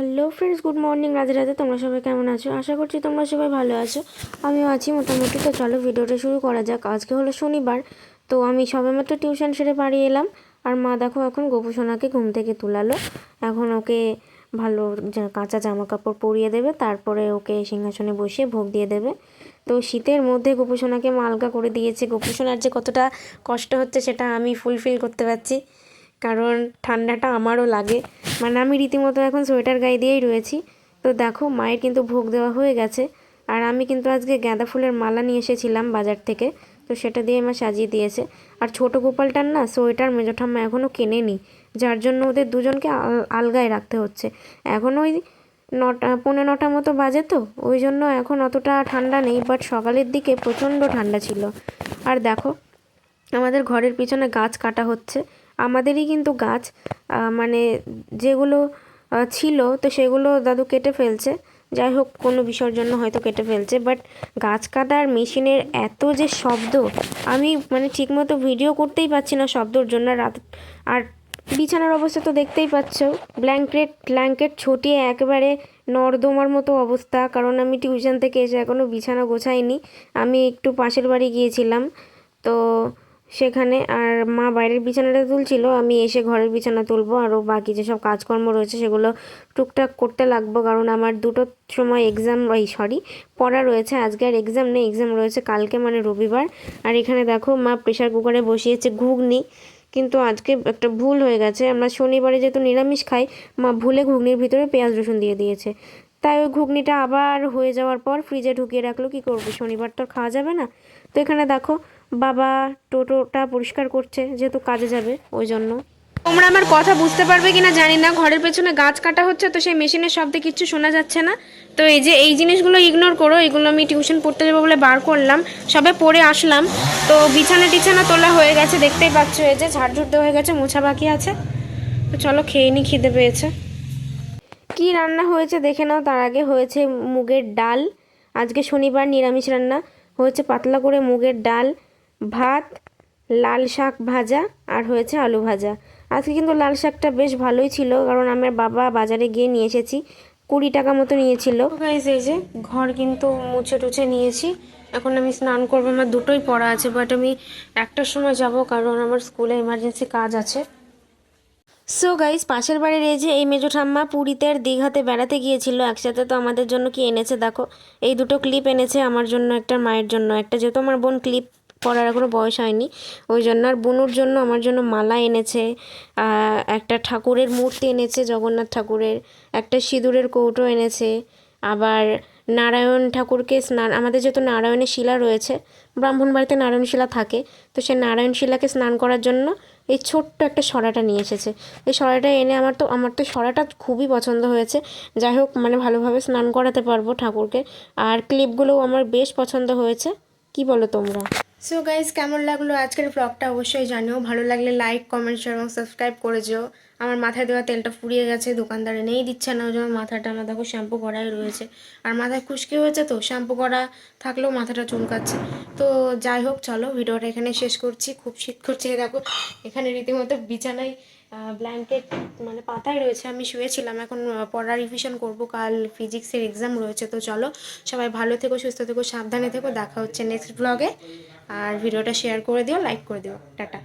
Hello friends good morning Radhe Radhe, তোমরা সবাই কেমন আছো? আশা করছি তোমরা সবাই ভালো আছো। আমিও আছি মোটামুটি। তো চলো ভিডিওটা শুরু করা যাক। আজকে হলো শনিবার, তো আমি সবেমাত্র টিউশন সেরে বাড়ি এলাম। আর মা দেখো এখন গোপুসোনাকে ঘুম থেকে তুলালো। এখন ওকে ভালো কাঁচা জামা কাপড় পরিয়ে দেবে। তারপরে ওকে সিংহাসনে বসিয়ে ভোগ দিয়ে দেবে। তো শীতের মধ্যে গোপুসোনাকে মালকা করে দিয়েছে। গোপুসোনার যে কতটা কষ্ট হচ্ছে সেটা আমি ফুলফিল করতে পারছি। কারণ ঠান্ডাটা আমারও লাগে। মানে আমি রীতিমতো এখন সোয়েটার গায়ে দিয়েই রয়েছি। তো দেখো, মায়ের কিন্তু ভোগ দেওয়া হয়ে গেছে। আর আমি কিন্তু আজকে গাঁদা ফুলের মালা নিয়ে এসেছিলাম বাজার থেকে। তো সেটা দিয়ে মা সাজিয়ে দিয়েছে। আর ছোট গোপালটার না সোয়েটার মেজো ঠাম্মা এখনও কেনেনি। যার জন্য ওদের দুজনকে আলগায় রাখতে হচ্ছে। এখন ওই নটা, পৌনে নটা মতো বাজে তো। ওই জন্য এখন অতটা ঠান্ডা নেই বাট সকালের দিকে প্রচণ্ড ঠান্ডা ছিল। আর দেখো, আমাদের ঘরের পিছনে গাছ কাটা হচ্ছে। আমাদেরই কিন্তু গাছ মানে যেগুলো ছিল, তো সেগুলো দাদু কেটে ফেলছে। যাই হোক, কোনো বিষয়ের জন্য হয়তো কেটে ফেলছে বাট গাছ কাটার মেশিনের এত যে শব্দ, আমি মানে ঠিকমতো ভিডিও করতেই পারছি না শব্দর জন্য। রাত, আর বিছানার অবস্থা তো দেখতেই পাচ্ছ ব্ল্যাঙ্কেট ব্ল্যাঙ্কেট ছটিয়ে একেবারে নর্দমার মতো অবস্থা, কারণ আমি টিউশন থেকে এসে এখনও বিছানা গোছাইনি। আমি একটু পাশের বাড়ি গিয়েছিলাম, তো সেখানে আর মা বাইরের বিছানাটা তুলছিল, আমি এসে ঘরের বিছানা তুলবো আরও বাকি যেসব কাজকর্ম রয়েছে সেগুলো টুকটাক করতে লাগবো, কারণ আমার দুটোর সময় এক্সাম ওই সরি পড়া রয়েছে, আজকে আর এক্সাম নেই এক্সাম রয়েছে কালকে মানে রবিবার। আর এখানে দেখো মা প্রেশার কুকারে বসিয়েছে ঘুগনি, কিন্তু আজকে একটা ভুল হয়ে গেছে, আমরা শনিবারে যেহেতু নিরামিষ খাই, মা ভুলে ঘুগনির ভিতরে পেঁয়াজ রসুন দিয়ে দিয়েছে। তাই ওই ঘুগনিটা আবার হয়ে যাওয়ার পর ফ্রিজে ঢুকিয়ে রাখল, কি করবে? শনিবার তো খাওয়া যাবে না। তো এখানে দেখো, বাবা টোটোটা পরিষ্কার করছে, যেহেতু কাজে যাবে, ওই জন্য। তোমরা আমার কথা বুঝতে পারবে কিনা জানি না, ঘরের পেছনে গাছ কাটা হচ্ছে, তো সেই মেশিনের শব্দে কিচ্ছু শোনা যাচ্ছে না। তো এই যে এই জিনিসগুলো ইগনোর করো, এগুলো আমি টিউশন পড়তে যাব বলে বার করলাম, সবে পড়ে আসলাম। তো বিছানা টিছানা তোলা হয়ে গেছে, দেখতেই পাচ্ছ এই যে ঝাড়ঝুড় দেওয়া হয়ে গেছে, মোছা বাকি আছে। তো চলো খেয়ে নি, খিদে পেয়েছে। কি রান্না হয়েছে দেখে নাও, তার আগে হয়েছে মুগের ডাল, আজকে শনিবার নিরামিষ রান্না, হয়েছে পাতলা করে মুগের ডাল, ভাত, লাল শাক ভাজা আর হয়েছে আলু ভাজা। আজকে কিন্তু লাল শাকটা বেশ ভালোই ছিল, কারণ আমার বাবা বাজারে গিয়ে নিয়ে এসেছি, কুড়ি টাকা মতো নিয়েছিল। এই যে ঘর কিন্তু মুছে টুছে নিয়েছি, এখন আমি স্নান করব, আমার দুটোই পড়া আছে বাট আমি একটার সময় যাব, কারণ আমার স্কুলে এমার্জেন্সি কাজ আছে। সো গাইস পাশের বাড়ির এই যে এই মেজো ঠাম্মা পুরীতে আর দীঘাতে বেড়াতে গিয়েছিল, একসাথে তো আমাদের জন্য কি এনেছে দেখো। এই দুটো ক্লিপ এনেছে আমার জন্য, একটা মায়ের জন্য। একটা যেহেতু আমার বোন ক্লিপ পরার এখনও বয়স হয়নি, ওই জন্য আর বুনুর জন্য আমার জন্য মালা এনেছে একটা ঠাকুরের মূর্তি এনেছে, জগন্নাথ ঠাকুরের। একটা সিঁদুরের কৌটো এনেছে, আবার নারায়ণ ঠাকুরকে স্নান আমাদের যেহেতু নারায়ণের শিলা রয়েছে, ব্রাহ্মণ বাড়িতে নারায়ণ শিলা থাকে, তো সে নারায়ণ শিলাকে স্নান করার জন্য এই ছোট্ট একটা সরাটা নিয়ে এসেছে। এই সরাটা এনে আমার তো আমার তো সরাটা খুবই পছন্দ হয়েছে। যাই হোক মানে ভালোভাবে স্নান করাতে পারব ঠাকুরকে। আর ক্লিপগুলোও আমার বেশ পছন্দ হয়েছে। কি বলো তোমরা? সো গাইজ কেমন লাগল আজকের ব্লগটা অবশ্যই জানিও। ভালো লাগলে লাইক কমেন্ট শেয়ার এবং সাবস্ক্রাইব করে যেও। আমার মাথায় দেওয়া তেলটা ফুরিয়ে গেছে, দোকানদার এনেই দিচ্ছে না, ওই জন্য মাথাটা আমার দেখো শ্যাম্পু করাই রয়েছে। আর মাথায় খুশকি হয়েছে তো, শ্যাম্পু করা থাকলেও মাথাটা চুলকাচ্ছে। তো যাই হোক, চলো ভিডিওটা এখানে শেষ করছি, খুব শীত করছে দেখো, এখানে রীতিমতো বিছানায় ব্ল্যাঙ্কেট মানে পাতায় রয়েছে, আমি শুয়েছিলাম, এখন পড়া রিভিশন করব, কাল ফিজিক্সের এক্সাম রয়েছে, তো চলো সবাই ভালো থেকো, সুস্থ থেকো, সাবধানে থেকো, দেখা হচ্ছে নেক্সট ব্লগে আর ভিডিওটা শেয়ার করে দিও লাইক করে দিও, টাটা।